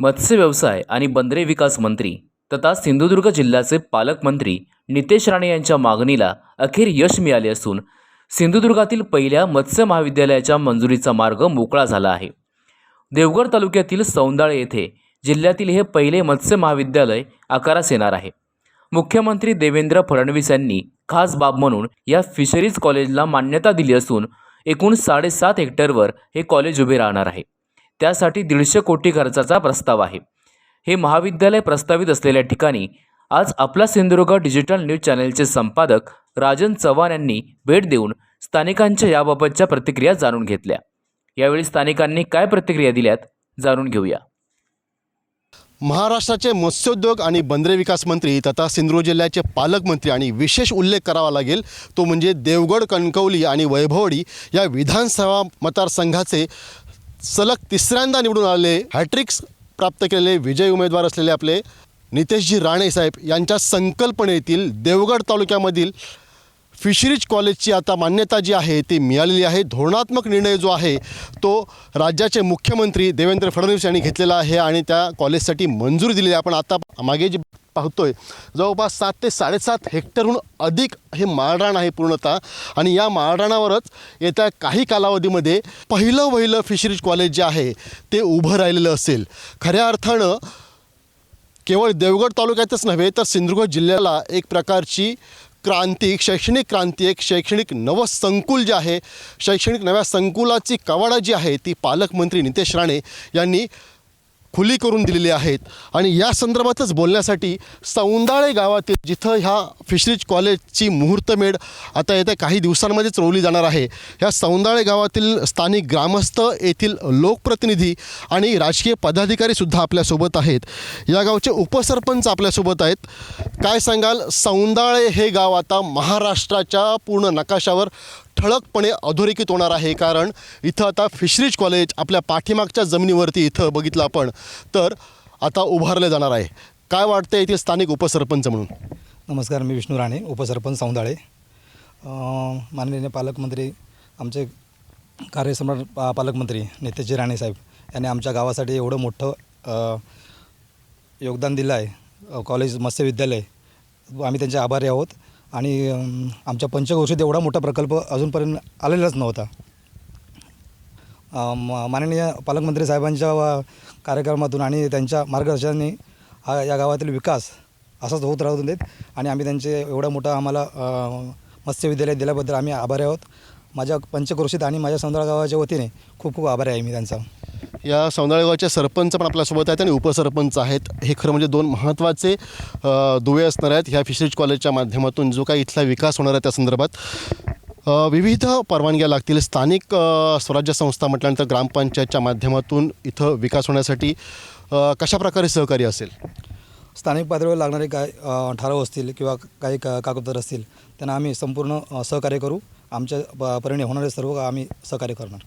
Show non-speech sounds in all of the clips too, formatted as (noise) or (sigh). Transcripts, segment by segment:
मत्स्य व्यवसाय आणि बंदरे विकास मंत्री तथा सिंधुदुर्ग जिल्ह्याचे पालकमंत्री नितेश राणे यांच्या मागणीला अखेर यश मिळाले असून सिंधुदुर्गातील पहिल्या मत्स्य महाविद्यालयाच्या मंजुरीचा मार्ग मोकळा झाला आहे. देवगड तालुक्यातील सौंदाळे येथे जिल्ह्यातील हे पहिले मत्स्य महाविद्यालय आकारास येणार आहे. मुख्यमंत्री देवेंद्र फडणवीस यांनी खास बाब म्हणून या फिशरीज कॉलेजला मान्यता दिली असून एकूण साडेसात हेक्टरवर हे कॉलेज उभे राहणार आहे. त्यासाठी दीडशे कोटी खर्चाचा प्रस्ताव आहे. हे महाविद्यालय प्रस्तावित असलेल्या ठिकाणी आज आपला सिंधुदुर्ग डिजिटल न्यूज चॅनलचे संपादक राजन चव्हाण यांनी भेट देऊन स्थानिकांच्या याबाबतच्या प्रतिक्रिया जाणून घेतल्या. यावेळी स्थानिकांनी काय प्रतिक्रिया दिल्यात जाणून घेऊया. महाराष्ट्राचे मत्स्योद्योग आणि बंदरे विकास मंत्री तथा सिंधुदुर्ग जिल्ह्याचे पालकमंत्री आणि विशेष उल्लेख करावा लागेल तो म्हणजे देवगड कणकवली आणि वैभवडी या विधानसभा मतदारसंघाचे सलग तिसऱ्यांदा निवडून आले हॅट्रिक्स प्राप्त केलेले विजय उमेदवार असलेले आपले नितेशजी राणे साहेब यांच्या संकल्पनेतील देवगड तालुक्यामधील फिशरीज कॉलेजची आता मान्यता जी आहे ती मिळालेली आहे. धोरणात्मक निर्णय जो आहे तो राज्याचे मुख्यमंत्री देवेंद्र फडणवीस यांनी घेतलेला आहे आणि त्या कॉलेजसाठी मंजुरी दिलेली आहे. आपण आता मागे जे पाहतोय. जवळपास सात ते साडेसात हेक्टरहून अधिक हे माळराण आहे पूर्णतः. आणि या माळराणावरच येत्या काही कालावधीमध्ये पहिलं वहिलं फिशरीज कॉलेज जे आहे ते उभं राहिलेलं असेल. खऱ्या अर्थानं केवळ देवगड तालुक्यातच नव्हे तर सिंधुदुर्ग जिल्ह्याला एक प्रकारची क्रांती शैक्षणिक क्रांती एक शैक्षणिक नवं संकुल जे आहे शैक्षणिक नव्या संकुलाची कवाडा जी आहे ती पालकमंत्री नितेश राणे यांनी खुली करून दिलेली आहेत. आणि या संदर्भातच बोलण्यासाठी सौंदाळे गावातील जिथं ह्या फिशरीज कॉलेजची मुहूर्तमेढ आता येत्या काही दिवसांमध्येच रोवली जाणार आहे. ह्या सौंदाळे गावातील स्थानिक ग्रामस्थ येथील लोकप्रतिनिधी आणि राजकीय पदाधिकारीसुद्धा आपल्यासोबत आहेत. या गावचे उपसरपंच आपल्यासोबत आहेत. काय सांगाल? सौंदाळे हे गाव आता महाराष्ट्राच्या पूर्ण नकाशावर ठळकपणे अधोरेखित होणार आहे कारण इथं आता फिशरीज कॉलेज आपल्या पाठीमागच्या जमिनीवरती इथं बघितलं आपण तर आता उभारलं जाणार आहे. काय वाटतं येथील स्थानिक उपसरपंच म्हणून? नमस्कार मी विष्णू राणे उपसरपंच सौंदाळे. माननीय पालकमंत्री आमचे कार्यसम्राट पा पालकमंत्री नितेशजी राणे साहेब यांनी आमच्या गावासाठी एवढं मोठं योगदान दिलं आहे. कॉलेज मत्स्य विद्यालय आम्ही त्यांचे आभारी आहोत. आणि आमच्या पंचक्रोशीत एवढा मोठा प्रकल्प अजूनपर्यंत आलेलाच नव्हता. माननीय पालकमंत्री साहेबांच्या कार्यक्रमातून आणि त्यांच्या मार्गदर्शनाने हा या गावातील विकास असाच होत राहू देत आणि आम्ही त्यांचे एवढा मोठा आम्हाला मत्स्य विद्यालय दिल्याबद्दल आम्ही आभारी आहोत. माझ्या पंचक्रोशीत आणि माझ्या सौंदर्य गावाच्या वतीने खूप खूप आभारी आहे मी त्यांचा. या सौंदाळे सरपंच पण आपल्यासोबत आहेत आणि उपसरपंच आहेत. हे खरं म्हणजे दोन महत्त्वाचे दुवे असणार आहेत ह्या फिशरीज कॉलेजच्या माध्यमातून जो काही इथला विकास होणार आहे त्या संदर्भात. विविध परवानग्या लागतील. स्थानिक स्वराज्य संस्था म्हटल्यानंतर ग्रामपंचायतच्या माध्यमातून इथं विकास होण्यासाठी कशाप्रकारे सहकार्य असेल? स्थानिक पातळीवर लागणारे काय ठराव असतील किंवा काही का कागदपत्र असतील त्यांना आम्ही संपूर्ण सहकार्य करू. आमच्या प- होणारे सर्व आम्ही सहकार्य करणार.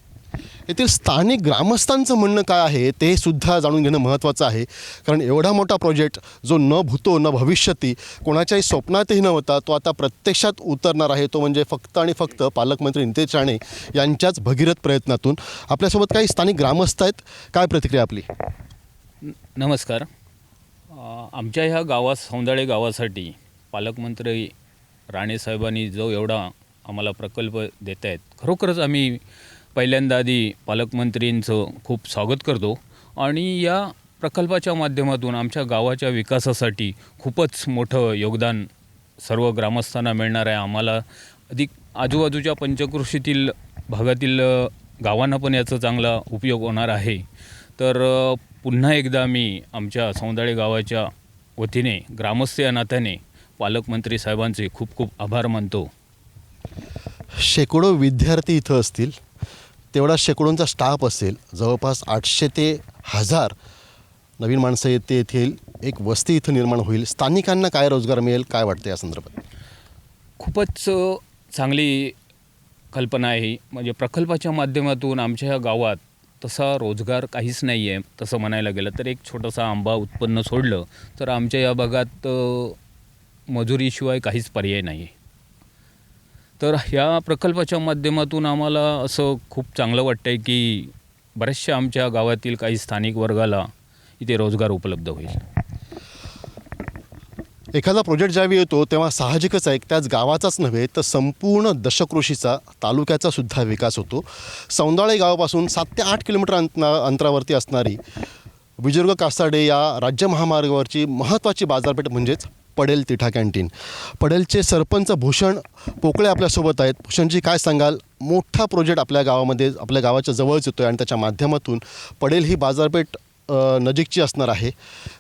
येथील स्थानिक ग्रामस्थांचं म्हणणं काय आहे ते सुद्धा जाणून घेणं महत्त्वाचं आहे. कारण एवढा मोठा प्रोजेक्ट जो न भूतो न भविष्यती कोणाच्याही स्वप्नातही नव्हता तो आता प्रत्यक्षात उतरणार आहे. तो म्हणजे फक्त आणि फक्त पालकमंत्री नितेश राणे यांच्याच भगीरथ प्रयत्नातून. आपल्यासोबत काही स्थानिक ग्रामस्थ आहेत. काय प्रतिक्रिया आपली? नमस्कार. आमच्या ह्या गावात सौंदाळे गावासाठी पालकमंत्री राणेसाहेबांनी जो एवढा आम्हाला प्रकल्प देत आहेत खरोखरच आम्ही पहिल्यांदा आधी पालकमंत्रींचं खूप स्वागत करतो. आणि या प्रकल्पाच्या माध्यमातून आमच्या गावाच्या विकासासाठी खूपच मोठं योगदान सर्व ग्रामस्थांना मिळणार आहे. आम्हाला अधिक आजूबाजूच्या पंचकृषीतील भागातील गावांना पण याचा चांगला उपयोग होणार आहे. तर पुन्हा एकदा मी आमच्या सौंदाळे गावाच्या वतीने ग्रामस्थ या नात्याने पालकमंत्री साहेबांचे खूप खूप आभार मानतो. शेकडो विद्यार्थी इथं असतील. तेवढा शेकडोंचा स्टाफ असेल जवळपास आठशे ते हजार नवीन माणसं येते येथील एक वस्ती इथं निर्माण होईल. स्थानिकांना काय रोजगार मिळेल काय वाटतं या संदर्भात? खूपच चांगली कल्पना आहे म्हणजे प्रकल्पाच्या माध्यमातून आमच्या गावात तसा रोजगार काहीच नाही आहे तसं म्हणायला गेलं तर. एक छोटासा आंबा उत्पन्न सोडलं तर आमच्या या भागात मजुरीशिवाय काहीच पर्याय नाही आहे तर ह्या प्रकल्पाच्या माध्यमातून आम्हाला असं खूप चांगलं वाटतं आहे की बऱ्याचशा आमच्या गावातील काही स्थानिक वर्गाला इथे रोजगार उपलब्ध होईल. एखादा प्रोजेक्ट ज्यावेळी येतो तेव्हा साहजिकच आहे त्याच गावाचाच नव्हे तर संपूर्ण दशकृषीचा तालुक्याचा सुद्धा विकास होतो. सौंदाळे गावापासून सात ते आठ किलोमीटर अंतना अंतरावरती असणारी विजुर्ग कासाडे या राज्य महामार्गावरची महत्त्वाची बाजारपेठ म्हणजेच पडेल तिठा कॅन्टीन पडेलचे सरपंच भूषण पोकळे आपल्यासोबत आहेत. भूषणजी काय सांगाल? मोठा प्रोजेक्ट आपल्या गावामध्ये आपल्या गावाच्या जवळच येतो आहे आणि त्याच्या माध्यमातून पडेल ही बाजारपेठ नजीकची असणार आहे.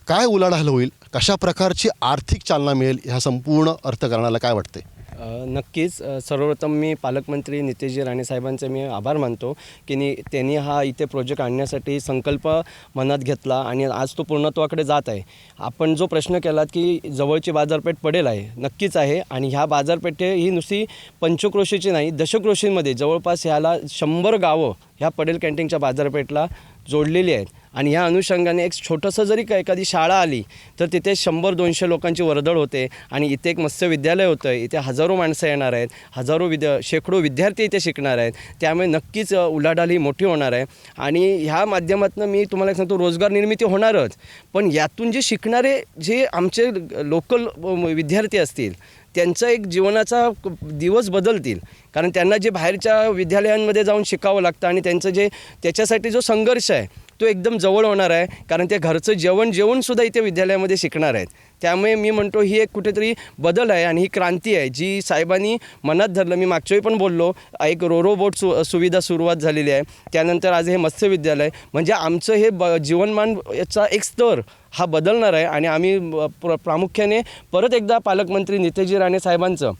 काय उलाढाल होईल? कशा प्रकारची आर्थिक चालना मिळेल? ह्या संपूर्ण अर्थकारणाला काय वाटते नक्कीच सर्वप्रथम मी पालकमंत्री नितेशजी राणे साहेबांचे मी आभार मानतो की नि त्यांनी हा इथे प्रोजेक्ट आणण्यासाठी संकल्प मनात घेतला आणि आज तो पूर्णत्वाकडे जात आहे. आपण जो प्रश्न केलात की जवळची बाजारपेठ पडेल आहे नक्कीच आहे आणि ह्या बाजारपेठे ही नुसती पंचक्रोशीची नाही दशक्रोशीमध्ये जवळपास ह्याला शंभर गावं ह्या पडेल कॅन्टीनच्या बाजारपेठला. जोडलेली आहेत. आणि ह्या अनुषंगाने एक छोटंसं जरी का एखादी शाळा आली तर तिथे शंभर दोनशे लोकांची वर्दळ होते आणि इथे एक मत्स्य विद्यालय होतं. इथे हजारो माणसं येणार आहेत. हजारो विद्या शेकडो विद्यार्थी इथे शिकणार आहेत. त्यामुळे नक्कीच उलाढाली उलाढाल ही मोठी होणार आहे. आणि ह्या माध्यमातून मी तुम्हाला एक सांगतो रोजगार निर्मिती होणारच. पण यातून जे शिकणारे जे आमचे लोकल विद्यार्थी असतील त्यांचा एक जीवनाचा दिवस बदलतील. कारण त्यांना जे बाहेरच्या विद्यालयांमध्ये जाऊन शिकावं लागतं आणि त्यांचं जे त्याच्यासाठी जो संघर्ष आहे तो एकदम जवळ होणार आहे. कारण ते घरचं जेवण जेवणसुद्धा इथे विद्यालयामध्ये शिकणार आहेत. त्यामुळे मी म्हणतो ही एक कुठेतरी बदल आहे आणि ही क्रांती आहे जी साहेबांनी मनात धरलं. मी मागच्याही पण बोललो एक रोरो बोट सु सुविधा सुरुवात झालेली आहे. त्यानंतर आज हे मत्स्य विद्यालय म्हणजे आमचं हे ब जीवनमान याचा एक स्तर हा बदलणार आहे आणि आम्ही प्र प्रामुख्याने परत एकदा पालकमंत्री नितेशजी राणे साहेबांचं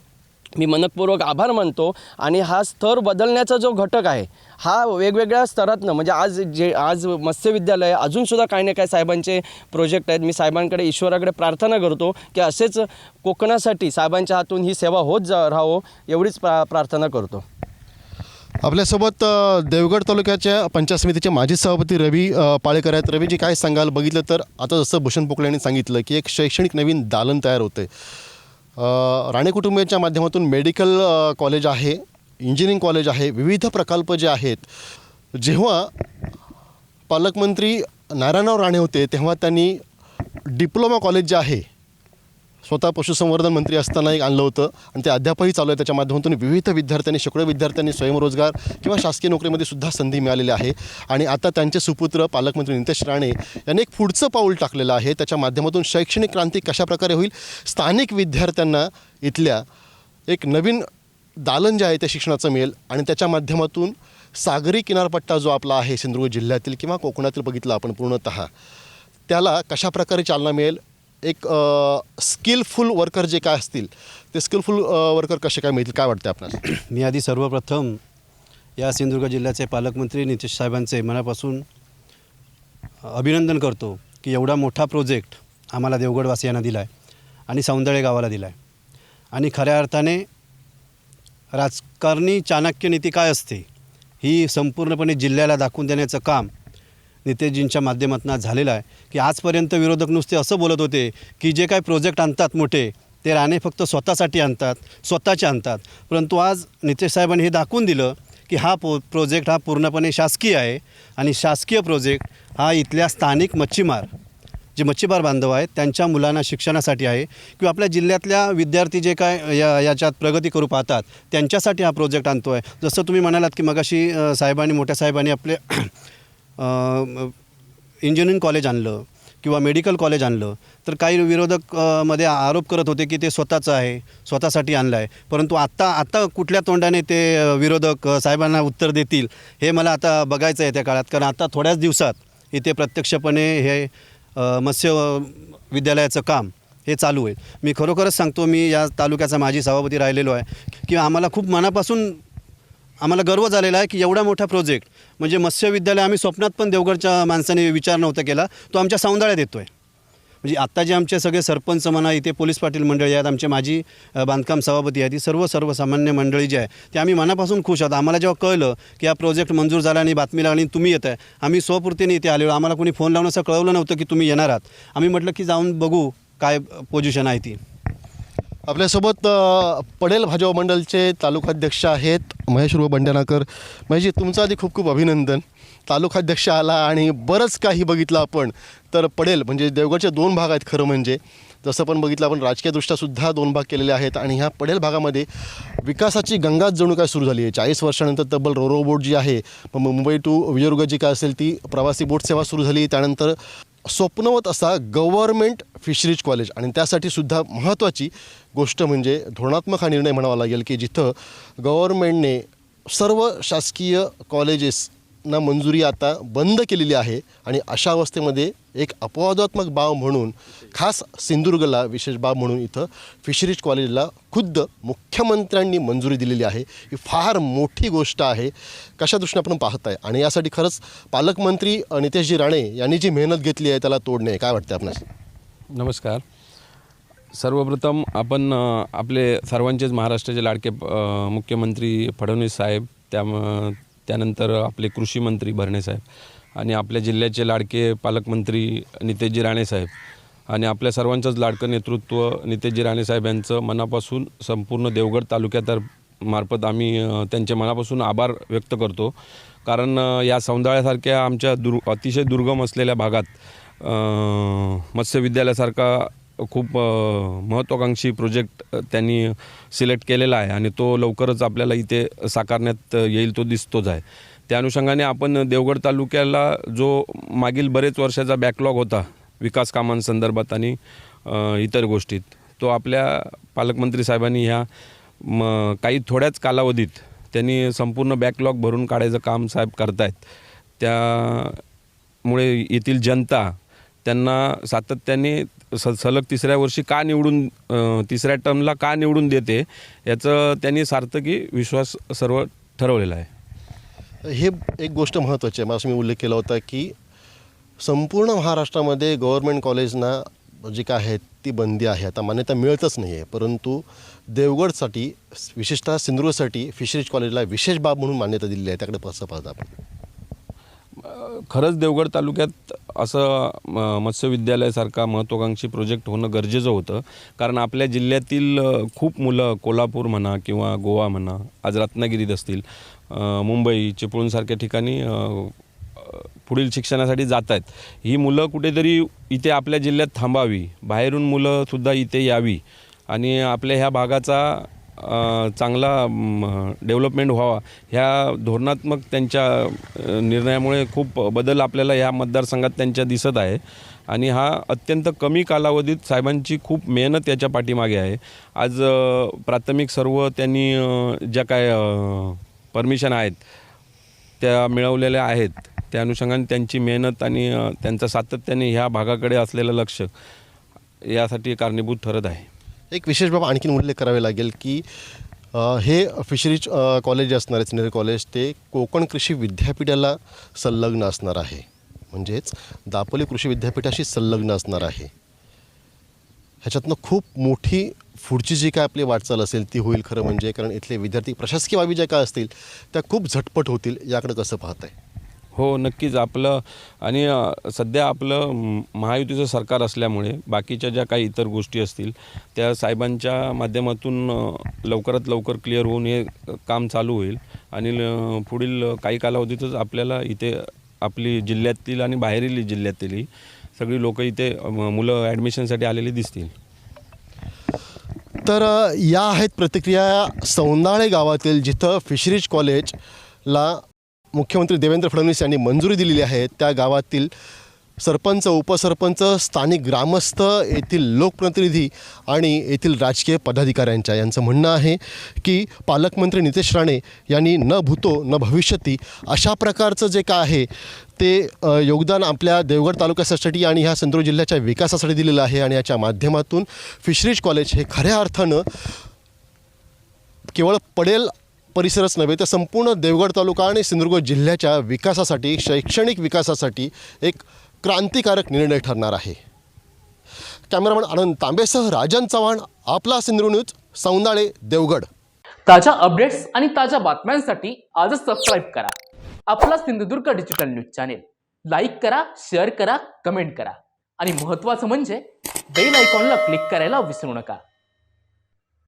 मी मनपूर्वक आभार मानतो आणि हा स्तर बदलण्याचा जो घटक आहे हा वेगवेगळ्या स्तरातनं म्हणजे आज जे आज मत्स्य विद्यालय अजूनसुद्धा काही ना काही साहेबांचे प्रोजेक्ट आहेत. मी साहेबांकडे ईश्वराकडे प्रार्थना करतो की असेच कोकणासाठी साहेबांच्या हातून ही सेवा होत जा राहो एवढीच प्रा प्रार्थना करतो. आपल्यासोबत देवगड तालुक्याच्या पंचायत समितीचे माजी सभापती रवी पाळेकर आहेत. रवीजी काय सांगाल? बघितलं तर आता जसं भूषण पोकळे यांनी सांगितलं की एक शैक्षणिक नवीन दालन तयार होते राणे कुटुंबियांच्या माध्यमातून मेडिकल कॉलेज आहे इंजिनिअरिंग कॉलेज आहे विविध प्रकल्प जे आहेत. जेव्हा पालकमंत्री नारायणराव राणे होते तेव्हा त्यांनी डिप्लोमा कॉलेज जे आहे स्वतः पशुसंवर्धन मंत्री असताना एक आणलं होतं आणि ते अद्यापही चालू आहे. त्याच्या माध्यमातून विविध विद्यार्थ्यांनी शेकडो विद्यार्थ्यांनी स्वयंरोजगार किंवा शासकीय नोकरीमध्ये सुद्धा संधी मिळालेली आहे. आणि आता त्यांचे सुपुत्र पालकमंत्री नितेश राणे यांनी एक पुढचं पाऊल टाकलेलं आहे. त्याच्या माध्यमातून शैक्षणिक क्रांती कशाप्रकारे होईल? स्थानिक विद्यार्थ्यांना इथल्या एक नवीन दालन जे आहे ते शिक्षणाचं मिळेल आणि त्याच्या माध्यमातून सागरी किनारपट्टा जो आपला आहे सिंधुदुर्ग जिल्ह्यातील किंवा कोकणातील बघितलं आपण पूर्णतः त्याला कशाप्रकारे चालना मिळेल? एक स्किलफुल वर्कर जे काय असतील ते स्किलफुल वर्कर कसे काय मिळतील काय वाटते आपल्याला? (clears throat) मी आधी सर्वप्रथम या सिंधुदुर्ग जिल्ह्याचे पालकमंत्री नितीश साहेबांचे मनापासून अभिनंदन करतो की एवढा मोठा प्रोजेक्ट आम्हाला देवगडवासियांना दिला आहे आणि सौंदर्य गावाला दिला आहे आणि खऱ्या अर्थाने राजकारणी चाणक्य नीती काय असते ही संपूर्णपणे जिल्ह्याला दाखवून देण्याचं काम नितेशजींच्या माध्यमातून झालेला आहे की आजपर्यंत विरोधक नुसते असं बोलत होते की जे काय प्रोजेक्ट आणतात मोठे ते राणे फक्त स्वतःसाठी आणतात स्वतःचे आणतात. परंतु आज नितेश साहेबांनी हे दाखवून दिलं की हा पो प्रोजेक्ट हा पूर्णपणे शासकीय आहे आणि शासकीय प्रोजेक्ट हा इथल्या स्थानिक मच्छीमार जे मच्छीमार बांधव आहेत त्यांच्या मुलांना शिक्षणासाठी आहे किंवा आपल्या जिल्ह्यातल्या विद्यार्थी जे काय या याच्यात प्रगती करू पाहतात त्यांच्यासाठी हा प्रोजेक्ट आणतो आहे जसं तुम्ही म्हणालात की मगाशी साहेबांनी मोठ्या साहेबांनी आपले इंजिनिअरिंग कॉलेज आणलं किंवा मेडिकल कॉलेज आणलं तर काही विरोधकमध्ये आरोप करत होते की ते स्वतःचं आहे स्वतःसाठी आणलं आहे परंतु आत्ता आत्ता कुठल्या तोंडाने ते विरोधक साहेबांना उत्तर देतील हे मला आता बघायचं आहे त्या काळात. कारण आता थोड्याच दिवसात इथे प्रत्यक्षपणे हे मत्स्य विद्यालयाचं काम हे चालू आहे. मी खरोखरच सांगतो मी या तालुक्याचा माजी सभापती राहिलेलो आहे की आम्हाला खूप मनापासून आम्हाला गर्व झालेला आहे की एवढा मोठा प्रोजेक्ट म्हणजे मत्स्य विद्यालय आम्ही स्वप्नात पण देवगडच्या माणसाने विचार नव्हता केला तो आमच्या सौंदाळ्यात येतो आहे म्हणजे आत्ता जे आमचे सगळे सरपंच म्हणा इथे पोलीस पाटील मंडळी आहेत आमचे माजी बांधकाम सभापती आहेत ही सर्व सर्वसामान्य मंडळी जी आहे ते आम्ही मनापासून खुश आहोत. आम्हाला जेव्हा कळलं की हा प्रोजेक्ट मंजूर झाला आणि बातमी लागली आणि तुम्ही येत आहे आम्ही स्वपूर्तीने इथे आलेलो. आम्हाला कोणी फोन लावून असं कळवलं नव्हतं की तुम्ही येणार आहात. आम्ही म्हटलं की जाऊन बघू काय पोझिशन आहे ती. आपल्यासोबत अ, पडेल भाजप मंडलचे तालुकाध्यक्ष आहेत महेश रुव बंडनाकर महेशजी तुमचं आधी खूप खूप अभिनंदन. तालुकाध्यक्ष आला आणि बरंच काही बघितलं आपण. तर पडेल म्हणजे देवगडचे दोन भाग आहेत खरं म्हणजे. जसं पण बघितलं आपण राजकीयदृष्ट्यासुद्धा दोन भाग केलेले आहेत आणि ह्या पडेल भागामध्ये विकासाची गंगाच जणू काय सुरू झाली आहे. चाळीस वर्षानंतर तब्बल रोरो बोट जी आहे मग मुंबई टू विजयदुर्ग जी काय असेल ती प्रवासी बोट सेवा सुरू झाली. त्यानंतर स्वप्नवत असा गव्हर्मेंट फिशरीज कॉलेज. आणि त्यासाठी सुद्धा महत्त्वाची गोष्ट म्हणजे धोरणात्मक हा निर्णय म्हणावा लागेल की जिथं गव्हर्मेंटने सर्व शासकीय कॉलेजेसना मंजुरी आता बंद केलेली आहे. आणि अशा अवस्थेमध्ये एक अपवादात्मक बाब म्हणून खास सिंधुदुर्गला विशेष बाब म्हणून इथं फिशरीज कॉलेजला खुद्द मुख्यमंत्र्यांनी मंजुरी दिलेली आहे. ही फार मोठी गोष्ट आहे. कशा दृष्टीने आपण पाहताय? आणि यासाठी खरंच पालकमंत्री नितेशजी राणे यांनी जी मेहनत घेतली आहे त्याला तोडणे काय वाटतं आपणास? नमस्कार. सर्वप्रथम आपण आपले सर्वांचेच महाराष्ट्राचे लाडके मुख्यमंत्री फडणवीस साहेब त्या त्यानंतर आपले कृषी मंत्री भरणे साहेब. आणि आपल्या जिल्ह्याचे लाडके पालकमंत्री नितेशजी राणेसाहेब आणि आपल्या सर्वांचंच लाडकं नेतृत्व नितेशजी राणेसाहेब यांचं मनापासून संपूर्ण देवगड तालुक्यातर मार्फत आम्ही त्यांचे मनापासून आभार व्यक्त करतो. कारण या सौंदाळ्यासारख्या आमच्या दुर् अतिशय दुर्गम असलेल्या भागात मत्स्यविद्यालयासारखा मत्स्य विद्यालयासारखा खूप महत्त्वाकांक्षी प्रोजेक्ट त्यांनी सिलेक्ट केलेला आहे आणि तो लवकरच आपल्याला इथे साकारण्यात येईल तो दिसतोच आहे. त्या अनुषंगाने आपण देवगड तालुक्याला जो मागील बरेच वर्षाचा बॅकलॉग होता विकास कामांसंदर्भात आणि इतर गोष्टीत तो आपल्या पालकमंत्री साहेबांनी ह्या म काही थोड्याच कालावधीत त्यांनी संपूर्ण बॅकलॉग भरून काढायचं काम साहेब करतायत. त्यामुळे येथील जनता त्यांना सातत्याने स सलग तिसऱ्या वर्षी का निवडून तिसऱ्या टर्मला का निवडून देते याचं त्यांनी सार्थकी विश्वास सर्व ठरवलेला आहे. हे एक गोष्ट महत्त्वाची आहे. मी उल्लेख केला होता की संपूर्ण महाराष्ट्रामध्ये गव्हर्मेंट कॉलेजना जी काय आहे ती बंदी आहे. आता मान्यता मिळतच नाही आहे परंतु देवगडसाठी विशेषतः सिंधुदुर्गसाठी फिशरीज कॉलेजला विशेष बाब म्हणून मान्यता दिलेली आहे. त्याकडे कसं पाहता आपण. खरंच देवगड तालुक्यात असं म- मत्स्य विद्यालयासारखा महत्त्वाकांक्षी प्रोजेक्ट होणं गरजेचं होतं. कारण आपल्या जिल्ह्यातील खूप मुलं कोल्हापूर म्हणा किंवा गोवा म्हणा आज रत्नागिरीत असतील. मुंबई चिपळूणसारख्या ठिकाणी पुढील शिक्षणासाठी जात आहेत ही मुलं कुठेतरी इथे आपल्या जिल्ह्यात थांबावी. बाहेरून मुलंसुद्धा इथे यावी. आणि आपल्या ह्या भागाचा चांगला डेव्हलपमेंट व्हावा. ह्या धोरणात्मक त्यांच्या निर्णयामुळे खूप बदल आपल्याला ह्या मतदारसंघात त्यांच्या दिसत आहे. आणि हा अत्यंत कमी कालावधीत साहेबांची खूप मेहनत याच्या पाठीमागे आहे. आज प्राथमिक सर्व त्यांनी ज्या काय परमिशन आहेत त्या मिळवलेल्या आहेत त्या अनुषंगाने त्यांची मेहनत आणि त्यांचं सातत्याने ह्या भागाकडे असलेलं लक्ष यासाठी कारणीभूत ठरत आहे. एक विशेष बाब आणखीन उल्लेख करावे लागेल की हे फिशरीज कॉलेज जे असणार आहे सिनियर कॉलेज ते कोकण कृषी विद्यापीठाला संलग्न असणार आहे. म्हणजेच दापोली कृषी विद्यापीठाशी संलग्न असणार आहे. ह्याच्यातनं खूप मोठी पुढची जी काय आपली वाटचाल असेल ती होईल खरं म्हणजे कारण इथले विद्यार्थी प्रशासकीय बाबी ज्या काय असतील त्या खूप झटपट होतील याकडे कसं पाहत आहे हो नक्कीच आपलं आणि सध्या आपलं महायुतीचं सरकार असल्यामुळे बाकीच्या ज्या काही इतर गोष्टी असतील त्या साहेबांच्या माध्यमातून लवकरात लवकर क्लिअर होऊन हे काम चालू होईल. आणि पुढील काही कालावधीतच आपल्याला इथे आपली जिल्ह्यातील आणि बाहेरील जिल्ह्यातील सगळी लोक इथे मुलं ॲडमिशनसाठी आलेली दिसतील. तर या आहेत प्रतिक्रिया सौंदाळे गावातील जिथं फिशरीज कॉलेजला मुख्यमंत्री देवेंद्र फडणवीस यांनी मंजुरी दिलेली आहे. त्या गावातील सरपंच उपसरपंच स्थानिक ग्रामस्थ येथील लोकप्रतिनिधी आणि येथील राजकीय पदाधिकाऱ्यांच्या यांचं म्हणणं आहे की पालकमंत्री नितेश राणे यांनी न भूतो न भविष्यती अशा प्रकारचं जे काय आहे ते योगदान आपल्या देवगड तालुक्यासाठी आणि ह्या सिंधुदुर्ग जिल्ह्याच्या विकासासाठी दिलेलं आहे आणि याच्या माध्यमातून फिशरीज कॉलेज हे खऱ्या अर्थानं केवळ पडेल परिसरच नव्हे तर संपूर्ण देवगड तालुका आणि सिंधुदुर्ग जिल्ह्याच्या विकासासाठी शैक्षणिक विकासासाठी एक क्रांतिकारक निर्णय ठरणार आहे. कॅमेरामन आनंद तांबेसह राजन चव्हाण आपला सिंधू न्यूज सौंदाळे देवगड. ताज्या अपडेट्स आणि ताज्या बातम्यांसाठी आजच सबस्क्राईब करा. आपला Sindhudurg digital news channel like करा शेअर करा कमेंट करा. आणि महत्त्वाचं म्हणजे बेल आयकॉनला क्लिक करायला विसरू नका.